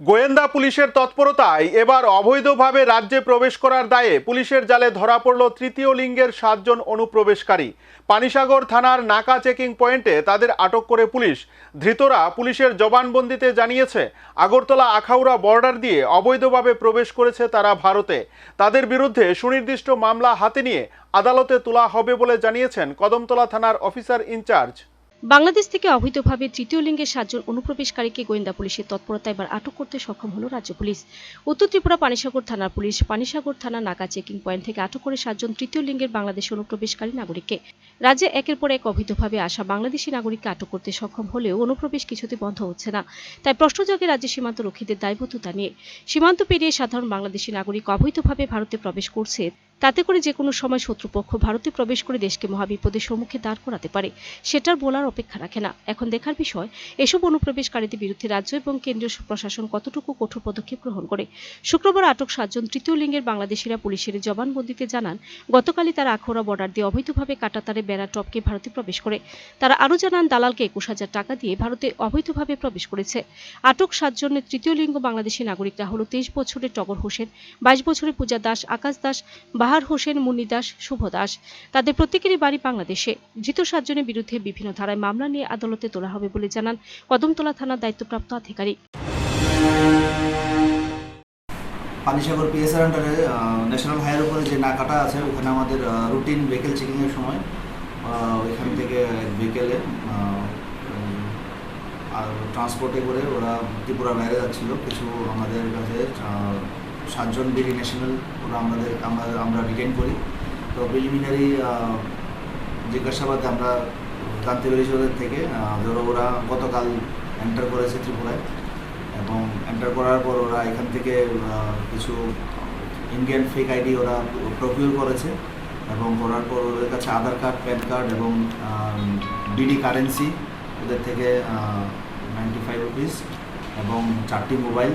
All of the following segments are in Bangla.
গোয়েন্দা পুলিশের তৎপরতায় এবার অবৈধভাবে রাজ্যে প্রবেশ করার দায়ে পুলিশের জালে ধরা পড়ল তৃতীয় লিঙ্গের সাতজন অনুপ্রবেশকারী। পানিসাগর থানার নাকা চেকিং পয়েন্টে তাদের আটক করে পুলিশ। ধৃতরা পুলিশের জবানবন্দিতে জানিয়েছে, আগরতলা আখাউড়া বর্ডার দিয়ে অবৈধভাবে প্রবেশ করেছে তারা ভারতে। তাদের বিরুদ্ধে সুনির্দিষ্ট মামলা হাতে নিয়ে আদালতে তোলা হবে বলে জানিয়েছেন কদমতলা থানার অফিসার ইনচার্জ। বাংলাদেশ থেকে অবৈধভাবে তৃতীয় লিঙ্গের সাতজন অনুপ্রবেশকারীকে গোয়েন্দা পুলিশের তৎপরতা এবার আটক করতে সক্ষম হলো রাজ্য পুলিশ। উত্তর ত্রিপুরা পানিসাগর থানার পুলিশ পানিসাগর থানা নাকা চেকিং পয়েন্ট থেকে আটক করে সাতজন তৃতীয় লিঙ্গের বাংলাদেশের অনুপ্রবেশকারী নাগরিককে। রাজ্যে একের পর এক অবৈধভাবে আসা বাংলাদেশি নাগরিককে আটক করতে সক্ষম হলেও অনুপ্রবেশ কিছুতে বন্ধ হচ্ছে না। তাই প্রশ্ন জাগে রাজ্যের সীমান্ত রক্ষীদের দায়বদ্ধতা নিয়ে। সীমান্ত পেরিয়ে সাধারণ বাংলাদেশি নাগরিক অবৈধভাবে ভারতে প্রবেশ করছে তাতে করে যে কোনো সময় শত্রুপক্ষ ভারতে প্রবেশ করে দেশকে মহাবিপদের সম্মুখে দাঁড় করাতে পারে, সেটার বলার অপেক্ষা রাখে না। এখন দেখার বিষয়, এসব অনুপ্রবেশকারীদের বিরুদ্ধে রাজ্য এবং কেন্দ্রীয় প্রশাসন কতটুকু কঠোর পদক্ষেপ গ্রহণ করে? শুক্রবার আটক সাতজন তৃতীয় লিঙ্গের বাংলাদেশিরা পুলিশের জবানবন্দিতে জানান, গতকালই তারা আখড়া বর্ডার দিয়ে অবৈধভাবে কাটাতারে বেড়া টপকে ভারতে প্রবেশ করে। তারা আরও জানান, দালালকে একুশ হাজার টাকা দিয়ে ভারতে অবৈধভাবে প্রবেশ করেছে। আটক সাতজনের তৃতীয় লিঙ্গ বাংলাদেশি নাগরিকরা হল তেইশ বছরের টগর হোসেন, বাইশ বছরের পূজা দাস, আকাশ দাস বাহার হোসেন, মুন্নি দাস, শুভ দাস। তাদের প্রত্যেকেরই বাড়ি বাংলাদেশে। ধৃত সাতজনের বিরুদ্ধে বিভিন্ন ধারায় মামলা নিয়ে আদালতে তোলা হবে বলে জানান কদমতলা থানার দায়িত্বপ্রাপ্ত আধিকারিক। পানিসাগর পিএসআর আন্ডারে ন্যাশনাল হাইওয়ের উপরে যে নাকাটা আছে, ওখানে আমাদের রুটিন ভেহিকেল চেকিংয়ের সময় ওইখান থেকে ভেহিকেলে ট্রান্সপোর্টে করে ওরা ত্রিপুরা বাইরে যাচ্ছিল। কিছু আমাদের কাছে সাতজন বিডি ন্যাশনাল ওরা আমাদের আমরা আমরা রিটেন করি। তো প্রিলিমিনারি জিজ্ঞাসাবাদে আমরা জানতে পেরেছি ওদের থেকে। ধরো ওরা গতকাল এন্টার করেছে ত্রিপুরায় এবং এন্টার করার পর ওরা এখান থেকে কিছু ইন্ডিয়ান ফেক আইডি ওরা প্রকিউর করেছে এবং করার পর ওদের কাছে আধার কার্ড প্যান কার্ড এবং ডিডি কারেন্সি ওদের থেকে নাইনটি ফাইভ রুপিস এবং চারটি মোবাইল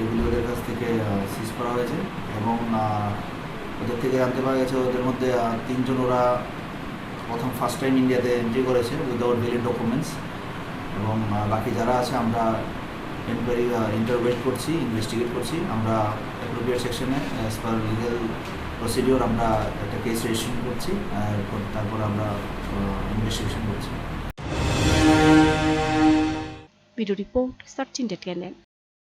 এগুলি ওদের কাছ থেকে সিজ করা হয়েছে এবং ওদের থেকে জানতে পারা গেছে ওদের মধ্যে তিনজন ওরা প্রথম ফার্স্ট টাইম ইন্ডিয়াতে এন্ট্রি করেছে উইদাউট ভ্যালিড ডকুমেন্টস এবং বাকি যারা আছে আমরা এনকোয়ারি ইন্টারভেট করছি ইনভেস্টিগেট করছি। আমরা অ্যাপ্রোপ্রিয়েট সেকশনে অ্যাজ পার লিগাল প্রসিডিওর আমরা একটা কেস রেজিস্ট্রেশন করছি তারপর আমরা ইনভেস্টিগেশন করছি। Video report search India